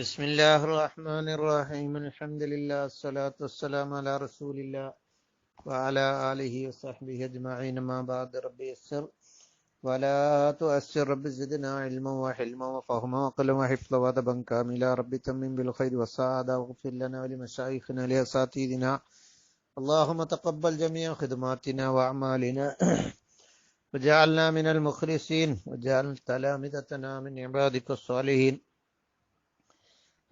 بسم الله الرحمن الرحيم الحمد لله الصلاة والسلام على رسول الله وعلى آله وصحبه أجمعين ما بعد ربي يسر ولا تؤسر رب زدنا علما وحلما وفهما وقلما وحفظا وادبا كاملا رب تمم بالخير والسعادة واغفر لنا ولمشايخنا لأساتذتنا اللهم تقبل جميع خدماتنا وأعمالنا وجعلنا من المخلصين وجعل تلامذتنا من عبادك الصالحين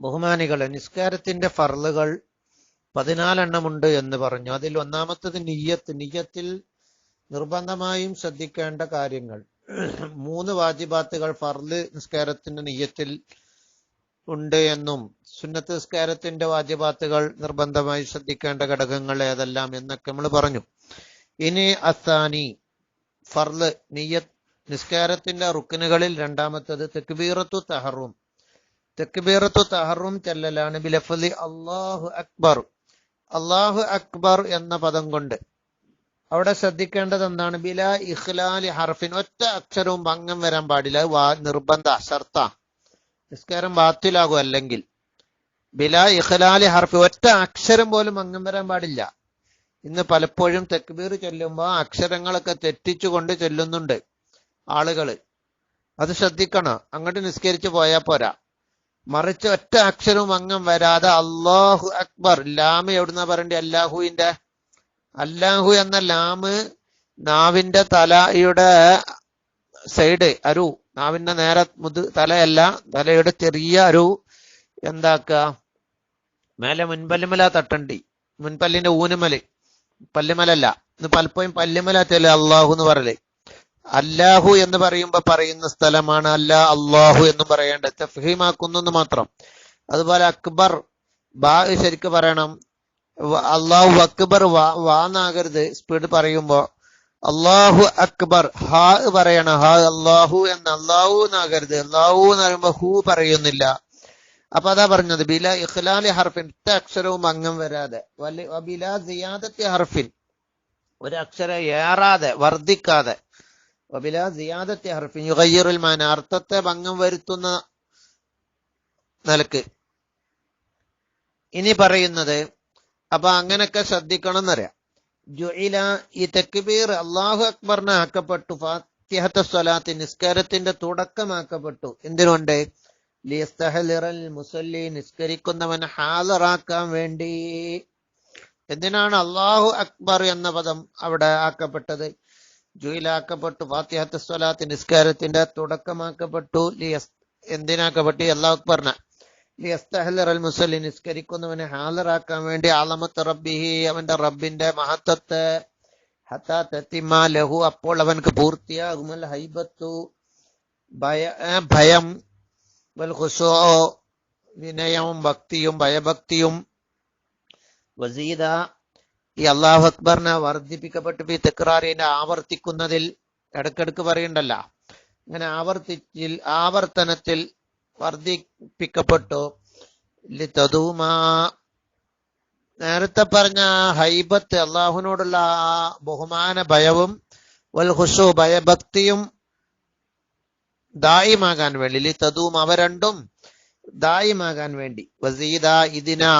ബഹുമാനികളെ നിസ്കാരത്തിന്റെ ഫർളുകൾ പതിനാലെണ്ണമുണ്ട് എന്ന് പറഞ്ഞു. അതിൽ ഒന്നാമത്തത് നിയ്യത്ത്. നിയ്യത്തിൽ നിർബന്ധമായും ശ്രദ്ധിക്കേണ്ട കാര്യങ്ങൾ. മൂന്ന് വാജിബാത്തുകൾ ഫർൾ നിസ്കാരത്തിന്റെ നിയ്യത്തിൽ ഉണ്ട് എന്നും സുന്നത്ത് നിസ്കാരത്തിന്റെ വാജിബാത്തുകൾ നിർബന്ധമായി ശ്രദ്ധിക്കേണ്ട ഘടകങ്ങൾ ഏതെല്ലാം എന്നൊക്കെ നമ്മൾ പറഞ്ഞു. ഇനി അസാനി ഫർൽ നിയ്യത്ത്. നിസ്കാരത്തിന്റെ റുക്കനുകളിൽ രണ്ടാമത്തത് തെക്കുബീറത്തു തഹറും. തെക്കുബീറത്തു തഹറും ചെല്ലലാണ്. ബിലഫലി അള്ളാഹു അക്ബർ. അള്ളാഹു അക്ബർ എന്ന പദം കൊണ്ട്. അവിടെ ശ്രദ്ധിക്കേണ്ടത് എന്താണ് ബില ഇഖ്ലാലി ഹർഫിൻ. ഒറ്റ അക്ഷരവും ഭംഗം വരാൻ പാടില്ല. നിർബന്ധ ശർത്ത നിസ്കാരം ബാത്തിലാകും അല്ലെങ്കിൽ. ബില ഇഖ്ലാലി ഹർഫി. ഒറ്റ അക്ഷരം പോലും ഭംഗം വരാൻ പാടില്ല. ഇന്ന് പലപ്പോഴും തെക്കുബീർ ചൊല്ലുമ്പോൾ അക്ഷരങ്ങളൊക്കെ തെറ്റിച്ചുകൊണ്ട് ചൊല്ലുന്നുണ്ട് ആളുകൾ. അത് ശ്രദ്ധിക്കണം. അങ്ങോട്ട് നിസ്കരിച്ചു പോയാൽ പോരാ. മറിച്ച് ഒറ്റ അക്ഷരവും അങ്ങം വരാതെ അള്ളാഹു അക്ബർ. ലാമ് എവിടുന്ന പറയണ്ടേ? അല്ലാഹുവിന്റെ. അല്ലാഹു എന്ന ലാമ് നാവിന്റെ തലയുടെ സൈഡ് അരു. നാവിന്റെ നേരെ മുത് തലയല്ല തലയുടെ ചെറിയ അരു. എന്താക്ക? മേലെ മുൻപല്ലുമല തട്ടണ്ടി. മുൻപല്ലിന്റെ ഊനുമൽ. പല്ലുമലല്ല. ഇന്ന് പലപ്പോഴും പല്ലുമല ചെല്ല അള്ളാഹു എന്ന് പറയൽ. അല്ലാഹു എന്ന് പറയുമ്പോ പറയുന്ന സ്ഥലമാണ് അല്ല അള്ളാഹു എന്ന് പറയേണ്ടത്. തഫീമാക്കുന്നു മാത്രം. അതുപോലെ അക്ബർ ബാ ശരിക്ക് പറയണം. അള്ളാഹു അക്ബർ വാന്നാകരുത്. സ്പീഡ് പറയുമ്പോ അള്ളാഹു അക്ബർ ഹാ പറയണം. ഹാ അള്ളാഹു എന്ന് അള്ളാഹു എന്നാകരുത്. അള്ളാഹു എന്ന് പറയുമ്പോ ഹു പറയുന്നില്ല. അപ്പൊ അതാ പറഞ്ഞത് ബില ഇഖ്ലാലി ഹർഫിൻ ഒറ്റ അക്ഷരവും അംഗം വരാതെ. ബില സിയാദത്തി ഹർഫിൻ ഒരു അക്ഷരം ഏറാതെ വർദ്ധിക്കാതെ. വബില സിയാദത്തി ഹർഫിൻ യുഗയ്യറുൽ മാന. അർത്ഥത്തെ ഭംഗം വരുത്തുന്ന നിലയ്ക്ക്. ഇനി പറയുന്നത് അപ്പൊ അങ്ങനൊക്കെ ശ്രദ്ധിക്കണം എന്നറിയാം ജുഇല ഈ തെക്കുബീർ അള്ളാഹു അക്ബറിനെ ആക്കപ്പെട്ടു. ഫാത്തിഹത്ത സ്വലാത്തി നിസ്കാരത്തിന്റെ തുടക്കമാക്കപ്പെട്ടു. എന്തിനുണ്ട്? മുസല്ലി നിസ്കരിക്കുന്നവൻ ഹാലറാക്കാൻ വേണ്ടി. എന്തിനാണ് അള്ളാഹു അക്ബർ എന്ന പദം അവിടെ ആക്കപ്പെട്ടത്? ജുയിലാക്കപ്പെട്ടു. ഫാത്തിഹത്ത് സ്വലാത്ത് നിസ്കാരത്തിന്റെ തുടക്കമാക്കപ്പെട്ടു. എന്തിനാക്കപ്പെട്ടു? അള്ളാഹു പറഞ്ഞ ലിയസ്തഹലറൽ മുസലി നിസ്കരിക്കുന്നവനെ ഹാലറാക്കാൻ വേണ്ടി ആലമത്ത് റബ്ബിഹി അവന്റെ റബ്ബിന്റെ മഹത്വത്തെ ഹത്താ ലഹു അപ്പോൾ അവനക്ക് പൂർത്തിയാകുമൽ ഹൈബത്തു ഭയ ഭയം വൽഹുസോ വിനയവും ഭക്തിയും ഭയഭക്തിയും വസീദ ഈ അള്ളാഹു അക്ബറിനെ വർദ്ധിപ്പിക്കപ്പെട്ടു ഈ തെക്രാറിനെ ആവർത്തിക്കുന്നതിൽ ഇടക്കിടക്ക് പറയണ്ടല്ല ഇങ്ങനെ ആവർത്തിച്ചിൽ ആവർത്തനത്തിൽ വർദ്ധിപ്പിക്കപ്പെട്ടു. തതുമാ നേരത്തെ പറഞ്ഞ ഹൈബത്ത് അള്ളാഹുവിനോടുള്ള ആ ബഹുമാന ഭയവും വൽ ഹുഷു ഭയഭക്തിയും ദായിമാകാൻ വേണ്ടി ലി അവ രണ്ടും ദായിമാകാൻ വേണ്ടി. വസീദ ഇതിനെ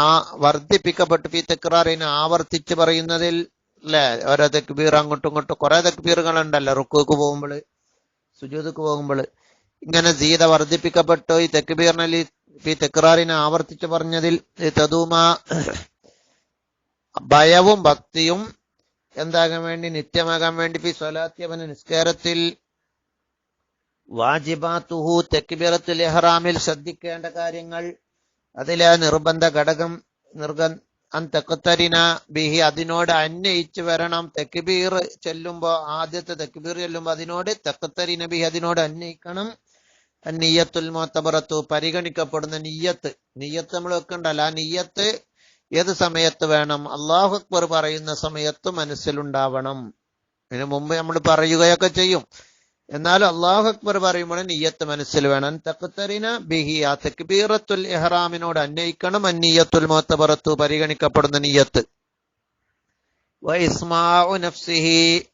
വർദ്ധിപ്പിക്കപ്പെട്ടു ഈ തെക്രാറിനെ ആവർത്തിച്ച് പറയുന്നതിൽ അല്ലെ ഓരോ തെക്കുബീർ അങ്ങോട്ടും ഇങ്ങോട്ടും കുറെ തെക്കുബീറുകൾ ഉണ്ടല്ലോ റുക്കുക്ക് പോകുമ്പോൾ സുജൂതക്ക് പോകുമ്പോൾ. ഇങ്ങനെ സീത വർദ്ധിപ്പിക്കപ്പെട്ടു ഈ തെക്കുബീറിനെ ഈ തെക്രാറിനെ ആവർത്തിച്ച് പറഞ്ഞതിൽ തതുമ ഭയവും ഭക്തിയും എന്താകാൻ വേണ്ടി നിത്യമാകാൻ വേണ്ടി ഈ സ്വലാത്യവന നിസ്കാരത്തിൽ വാജിബാത്തുഹു തെക്കിബിറത്തുൽ ഇഹ്റാമിൽ ശ്രദ്ധിക്കേണ്ട കാര്യങ്ങൾ അതിലെ നിർബന്ധ ഘടകം നിർഗ അന്തക്കത്തരിന ബിഹി അതിനോട് അന്വയിച്ച് വരണം. തെക്കിബീർ ചെല്ലുമ്പോ ആദ്യത്തെ തെക്കിബീർ ചെല്ലുമ്പോ അതിനോട് തെക്കത്തരിന ബിഹി അതിനോട് അന്വയിക്കണം. നീയത്തുൽ മോത്തബറത്തു പരിഗണിക്കപ്പെടുന്ന നീയത്ത് നീയത്ത് നമ്മൾ വെക്കണ്ടല്ല. ആ നീയത്ത് ഏത് സമയത്ത് വേണം? അള്ളാഹു അക്ബർ പറയുന്ന സമയത്ത് മനസ്സിലുണ്ടാവണം. ഇതിനു മുമ്പ് നമ്മൾ പറയുകയൊക്കെ ചെയ്യും. എന്നാലും അള്ളാഹു അക്ബർ പറയുമ്പോൾ നീയത്ത് മനസ്സിൽ വേണം. തക്കത്തറിന ബിഹി ആ തെക്ബീറത്തുൽ ഇഹ്റാമിനോട് അന്വയിക്കണം. അന്നീയത്തുൽ മോത്തബറത്തു പരിഗണിക്കപ്പെടുന്ന നീയത്ത് നഫ്സിഹി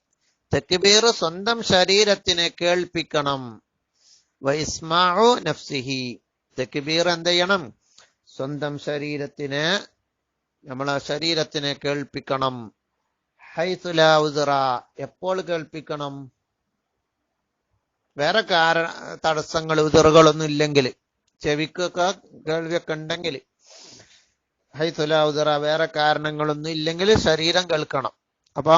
തക്ബീർ സ്വന്തം ശരീരത്തിനെ കേൾപ്പിക്കണം. വൈസ്മാഉ നഫ്സിഹി തെക്കുബീർ എന്ത് ചെയ്യണം? സ്വന്തം ശരീരത്തിനെ നമ്മളെ ശരീരത്തിനെ കേൾപ്പിക്കണം. ഹൈസുല എപ്പോൾ കേൾപ്പിക്കണം? വേറെ കാരണ തടസ്സങ്ങൾ ഉതിറുകളൊന്നും ഇല്ലെങ്കിൽ ചെവിക്കൊക്കെ കേൾവിയൊക്കെ ഉണ്ടെങ്കിൽ ഹൈസുല ഉതറ വേറെ കാരണങ്ങളൊന്നും ഇല്ലെങ്കിൽ ശരീരം കേൾക്കണം. അപ്പൊ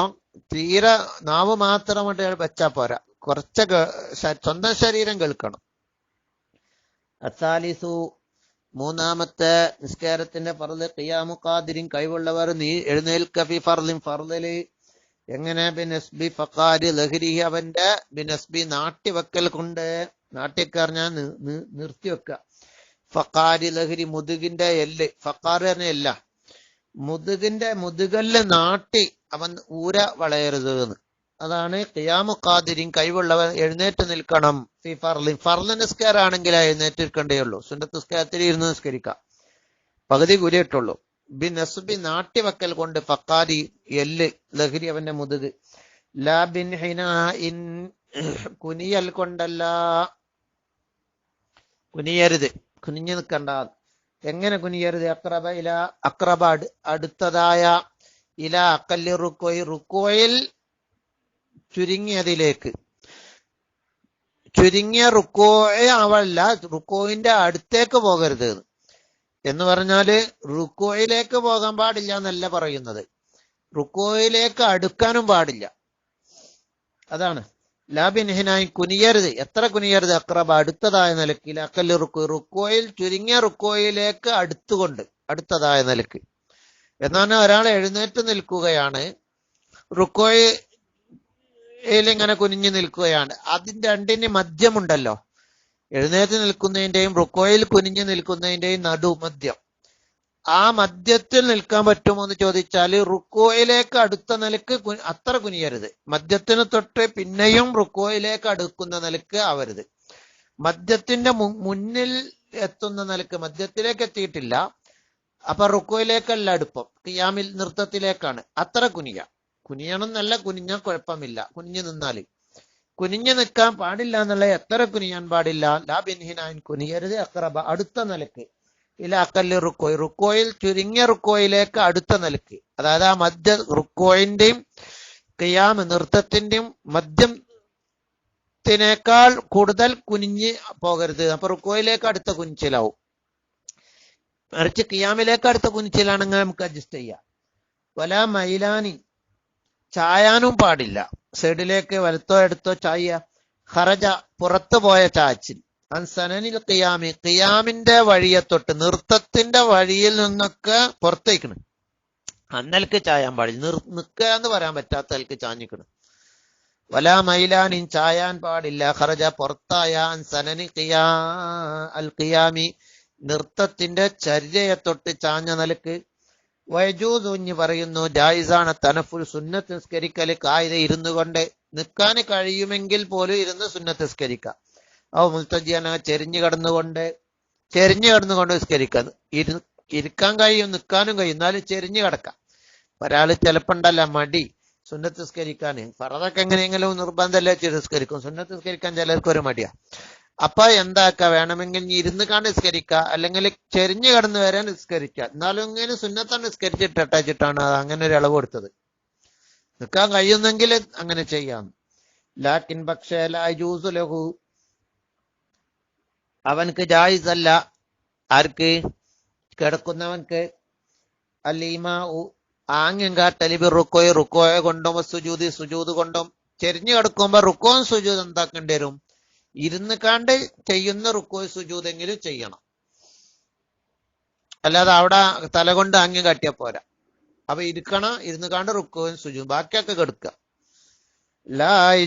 തീരെ നാവ് മാത്രമായിട്ട് വെച്ചാ പോരാ. കുറച്ച് സ്വന്തം ശരീരം കേൾക്കണം. അസാലിസു മൂന്നാമത്തെ നിസ്കാരത്തിന്റെ ഫർദ് ഖിയാമു കഴിവുള്ളവർ നീ എഴുന്നേൽക്കഫി ഫർദിൻ ഫർദിൽ എങ്ങനെ ബിനസ്ബി ഫക്കാരി ലഹരി അവന്റെ ബിനസ്ബി നാട്ടിവെക്കൽ കൊണ്ട് നാട്ടിക്കറിഞ്ഞാൽ ഞാൻ വെക്ക ഫക്കാരി ലഹരി മുതുകിന്റെ എല്ല്. ഫക്കാർ പറഞ്ഞ എല്ല. മുതുകിന്റെ മുതുകല്ല് നാട്ടി അവൻ ഊര വളയരുത് എന്ന് അതാണ് ഖിയാമു ഖാദിരിൻ കഴിവുള്ളവൻ എഴുന്നേറ്റ് നിൽക്കണം. ഫി ഫർലിൻ നിസ്കാരാണെങ്കിൽ എഴുന്നേറ്റ് നിൽക്കണ്ടേ ഉള്ളൂ സുന്നത്ത് നിസ്കാരത്തിൽ ഇരുന്ന് നിസ്കരിക്കാം. പകുതി കുരിയിട്ടുള്ളൂ ബി നസുബി നാട്ടിവക്കൽ കൊണ്ട് ഫക്കാരി എല്ല് ലഹരി അവന്റെ മുതുക്. ലാ ബിൻ ഹിന ഇൻ കുനിയൽ കൊണ്ടല്ല. കുനിയരുത്. കുനിഞ്ഞു നിൽക്കണ്ട. എങ്ങനെ കുനിയരുത്? അക്രബ ഇല അക്രബ അടുത്തതായ ഇല അക്കല്ല് റുക്കോയി. റുക്കോയിൽ ചുരുങ്ങിയതിലേക്ക്. ചുരുങ്ങിയ റുക്കോയെ അവല്ല റുക്കോയിന്റെ അടുത്തേക്ക് പോകരുത് എന്ന്. പറഞ്ഞാൽ റുക്കോയിലേക്ക് പോകാൻ പാടില്ല എന്നല്ല പറയുന്നത്. റുക്കോയിലേക്ക് അടുക്കാനും പാടില്ല. അതാണ്. ലാബിൻഹിനായി കുനിയരുത്. എത്ര കുനിയരുത്? അക്രബ അടുത്തതായ നിലയ്ക്ക് അക്കൽ റുക്കോ റുക്കോയിൽ ചുരുങ്ങിയ റുക്കോയിലേക്ക് അടുത്തുകൊണ്ട് അടുത്തതായ നിലയ്ക്ക്. എന്നാണ് ഒരാൾ എഴുന്നേറ്റ് നിൽക്കുകയാണ്. റുക്കോയിൽ ഇങ്ങനെ കുനിഞ്ഞു നിൽക്കുകയാണ്. അതിന്റെ രണ്ടിന് മധ്യമുണ്ടല്ലോ. എഴുന്നേറ്റ് നിൽക്കുന്നതിന്റെയും റുക്കോയിൽ കുനിഞ്ഞു നിൽക്കുന്നതിന്റെയും നടുമധ്യം. ആ മധ്യത്തിൽ നിൽക്കാൻ പറ്റുമോ എന്ന് ചോദിച്ചാൽ റുക്കോയിലേക്ക് അടുത്ത നിലയ്ക്ക് അത്ര കുനിയരുത്. മധ്യത്തിന് തൊട്ട് പിന്നെയും റുക്കോയിലേക്ക് അടുക്കുന്ന നിലയ്ക്ക് ആവരുത്. മധ്യത്തിന്റെ മുന്നിൽ എത്തുന്ന നിലയ്ക്ക് മധ്യത്തിലേക്ക് എത്തിയിട്ടില്ല. അപ്പൊ റുക്കോയിലേക്കല്ല അടുപ്പം. കിയാമിൽ നൃത്തത്തിലേക്കാണ്. അത്ര കുനിയ. കുനിയണം എന്നല്ല കുനിഞ്ഞാൽ കുഴപ്പമില്ല. കുനിഞ്ഞു നിന്നാൽ. കുനിഞ്ഞു നിൽക്കാൻ പാടില്ല എന്നുള്ള എത്ര കുനിയാൻ പാടില്ല. ലാ ബിൻഹിനാൻ കുനിയരുത്. അക്രബ അടുത്ത നിലയ്ക്ക്. ഇല്ല അക്കല്ല് റുക്കോയ്. റുക്കോയിൽ ചുരുങ്ങിയ റുക്കോയിലേക്ക് അടുത്ത നിലയ്ക്ക്. അതായത് ആ മധ്യ റുക്കോയിന്റെയും കിയാമ നൃത്തത്തിന്റെയും മദ്യം ത്തിനേക്കാൾ കൂടുതൽ കുനിഞ്ഞ് പോകരുത്. അപ്പൊ റുക്കോയിലേക്ക് അടുത്ത കുനിച്ചിലാവും. മറിച്ച് കിയാമിലേക്ക് അടുത്ത കുനിച്ചിലാണെങ്കിൽ നമുക്ക് അഡ്ജസ്റ്റ് ചെയ്യാം. വല മൈലാനി. ചായാനും പാടില്ല. സൈഡിലേക്ക് വലത്തോ എടുത്തോ ചായ. ഹറജ പുറത്തു പോയ ചാച്ചിൽ. അൻസനനിൽ ഖിയാമി. ഖിയാമിന്റെ വഴിയെ തൊട്ട് നൃത്തത്തിന്റെ വഴിയിൽ നിന്നൊക്കെ പുറത്തേക്കണ്. അന്നൽക്ക് ചായാൻ പാടില്ല. നിർ നിൽക്കുക എന്ന് പറയാൻ പറ്റാത്ത അൽക്ക് ചാഞ്ഞിക്കണ്. വല മൈലാനിൻ ചായാൻ പാടില്ല. ഖറജ പുറത്തായ അൻസനനി ഖിയാ അൽ ഖിയാമി നൃത്തത്തിന്റെ ചര്യയെ തൊട്ട് ചാഞ്ഞ നിലയ്ക്ക് വയജൂസുഞ്ഞ് പറയുന്നു ജായിസാണ് തനഫുൽ സുന്നത്ത് നിസ്കരിക്കൽ കായിക ഇരുന്നു കൊണ്ട് നിൽക്കാൻ കഴിയുമെങ്കിൽ പോലും ഇരുന്ന് സുന്നത്ത് നിസ്കരിക്കാം അവ മുൽത്തജിയാണ് ചെരിഞ്ഞു കടന്നുകൊണ്ട് ചെരിഞ്ഞു കടന്നുകൊണ്ട് നിസ്കരിക്കാം ഇരു ഇരിക്കാൻ കഴിയും നിൽക്കാനും കഴിയും എന്നാലും ചെരിഞ്ഞു കിടക്കാം. ഒരാൾ ചിലപ്പോണ്ടല്ല മടി സുന്നത്ത് നിസ്കരിക്കാൻ ഫറതൊക്കെ എങ്ങനെയെങ്കിലും നിർബന്ധമല്ലേ നിസ്കരിക്കും സുന്നത്ത് നിസ്കരിക്കാൻ ചിലർക്ക് ഒരു അപ്പൊ എന്താക്ക? വേണമെങ്കിൽ നീ ഇരുന്ന് നിസ്കരിക്ക. അല്ലെങ്കിൽ ചെരിഞ്ഞു കടന്ന് വരാൻ നിസ്കരിക്ക. എന്നാലും ഇങ്ങനെ സുന്നത്താണ് അറ്റാച്ചിട്ടാണ് അത് അങ്ങനെ ഒരു ഇളവ് കൊടുത്തത്. നിൽക്കാൻ കഴിയുന്നെങ്കിൽ അങ്ങനെ ചെയ്യാം. ലാക്കിൻ പക്ഷേ ലൂസ് ലഹു. അവൻക്ക് ജായിസ് അല്ല ആർക്ക്? കിടക്കുന്നവൻക്ക്. അല്ലീമാ ആംഗ്യം കാട്ടലിബി റുക്കോയെ. റുക്കോയെ കൊണ്ടും സുജൂതി സുജൂത് കൊണ്ടും. ചെരിഞ്ഞു കിടക്കുമ്പോ റുക്കോയും സുജൂത് എന്താക്കേണ്ടി വരും? ഇരുന്ന് കണ്ട് ചെയ്യുന്ന റുക്കോ സുജൂതെങ്കിലും ചെയ്യണം. അല്ലാതെ അവിടെ തലകൊണ്ട് ആംഗ്യം കാട്ടിയാ പോരാ. അപ്പൊ ഇരിക്കണം ഇരുന്ന് കണ്ട് റുക്കോയും സുജൂ ബാക്കിയൊക്കെ കെടുക്കുക ലായി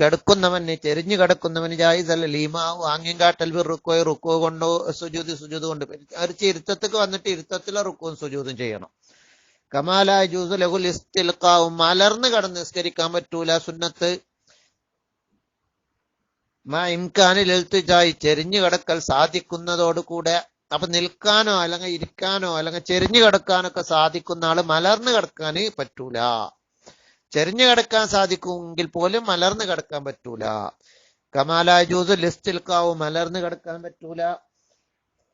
കിടക്കുന്നവന് ചെരിഞ്ഞു കിടക്കുന്നവന് ജായിസല്ല ലീമാവ് ആംഗ്യം കാട്ടൽ റുക്കോയ് റുക്കോ കൊണ്ടോ സുജൂതി സുജൂത് കൊണ്ട്. മറിച്ച് ഇരുത്തത്തേക്ക് വന്നിട്ട് ഇരുത്തത്തിലെ റുക്കോയും സുജൂതും ചെയ്യണം. കമാലായ ജൂസു ലഹുൽ ഇസ്തിൽക്കാവും മലർന്ന് കടന്ന് നിസ്കരിക്കാൻ പറ്റൂല സുന്നത്ത്. മാ ഇംകാനിൽ എൽത്തുജായി ചെരിഞ്ഞു കിടക്കൽ സാധിക്കുന്നതോടുകൂടെ അപ്പൊ നിൽക്കാനോ അല്ലെങ്കിൽ ഇരിക്കാനോ അല്ലെങ്കിൽ ചെരിഞ്ഞു കിടക്കാനൊക്കെ സാധിക്കുന്ന ആൾ മലർന്നു കിടക്കാൻ പറ്റൂല. ചെരിഞ്ഞു കിടക്കാൻ സാധിക്കുമെങ്കിൽ പോലും മലർന്നു കിടക്കാൻ പറ്റൂല. കമാലായ ജൂസ് ലിസ്റ്റിൽ കാവും മലർന്നു കിടക്കാൻ പറ്റൂല.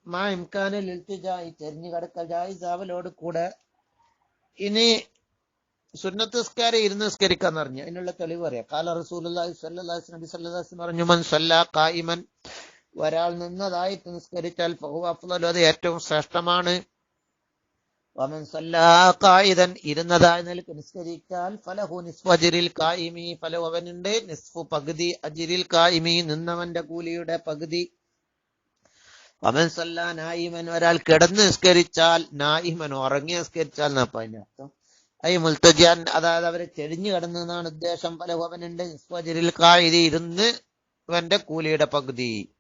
മാ ഇംകാനിൽ എൽത്തുജായി ചെരിഞ്ഞു കിടക്കൽ ജായിസാവലോട് കൂടെ ഇനി സുന്നത്ത് നിസ്കാരം ഇരുന്ന് നിസ്കരിക്കാന്ന് പറഞ്ഞു. അതിനുള്ള തെളിവ് പറയാം കാല സ്വല്ലല്ലാഹി അലൈഹി നബി വസല്ലം പറഞ്ഞു മൻ ഖായിമൻ ഒരാൾ നിന്നതായിട്ട് നിസ്കരിച്ചാൽ ഫഹു അഫ്ലു അത് ഏറ്റവും ശ്രേഷ്ഠമാണ്. വമൻ സല്ലാ ഖായിദൻ ഇരുന്നതായി നിലയ്ക്ക് നിസ്കരിച്ചാൽ ഫലഹു നിസ്ഫു അജിരിൽ കായിമി ഫലഹു അവനുണ്ട്. നിസ്ഫു പകുതി അജിരിൽ കായിമി നിന്നവന്റെ കൂലിയുടെ പകുതി. വമൻ സല്ലാ നായിമൻ ഒരാൾ കിടന്ന് നിസ്കരിച്ചാൽ നായിമൻ ഉറങ്ങി നിസ്കരിച്ചാൽ എന്നപ്പ അതിന്റെ അർത്ഥം? ഐ മുൽത്തജിയാൻ അതായത് അവരെ ചെരിഞ്ഞു കിടന്നതാണ് ഉദ്ദേശം. പല അവനുണ്ട് നിസ്വജരിൽ കായിരി ഇരുന്ന് ഇവന്റെ കൂലിയുടെ പകുതി.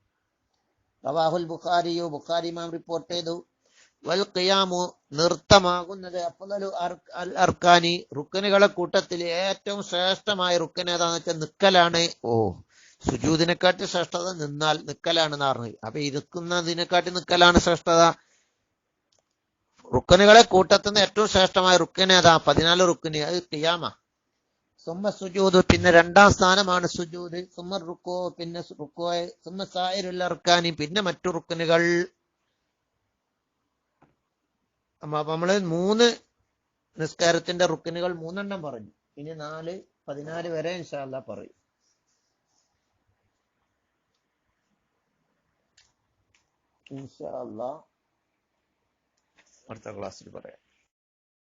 റവാഹുൽ ബുഖാരിയോ ബുഖാരി മാം റിപ്പോർട്ട് ചെയ്തു. വൽ ഖിയാമു നൃത്തമാകുന്നത് അഫ്ളലു അർ- അൽ അർക്കാനി റുക്കനുകളെ കൂട്ടത്തിൽ ഏറ്റവും ശ്രേഷ്ഠമായ റുക്കൻ ഏതാന്ന് വെച്ചാൽ നിക്കലാണ്. ഓ സുജൂദിനെക്കാട്ടി ശ്രേഷ്ഠത നിന്നാൽ നിക്കലാണെന്ന് പറഞ്ഞത്. അപ്പൊ ഇരിക്കുന്നതിനെക്കാട്ടി നിക്കലാണ് ശ്രേഷ്ഠത. റുക്കനുകളെ കൂട്ടത്തുന്ന ഏറ്റവും ശ്രേഷ്ഠമായ റുക്കന് ഏതാ? പതിനാല് റുക്കന്. അത് ഖിയാമ. സുമ്മ സുജൂദ് പിന്നെ രണ്ടാം സ്ഥാനമാണ് സുജൂദ്. സുമ്മ റുക്കോ പിന്നെ റുക്കോ സുമ്മ സായിരുള്ള റുക്കാനി പിന്നെ മറ്റു റുക്കനുകൾ. നമ്മൾ മൂന്ന് നിസ്കാരത്തിന്റെ റുക്കനുകൾ മൂന്നെണ്ണം പറഞ്ഞു. ഇനി നാല് പതിനാല് വരെ ഇൻഷാല്ല പറയും. ഇൻഷാല്ല അടുത്ത ക്ലാസ്സിൽ പറയാം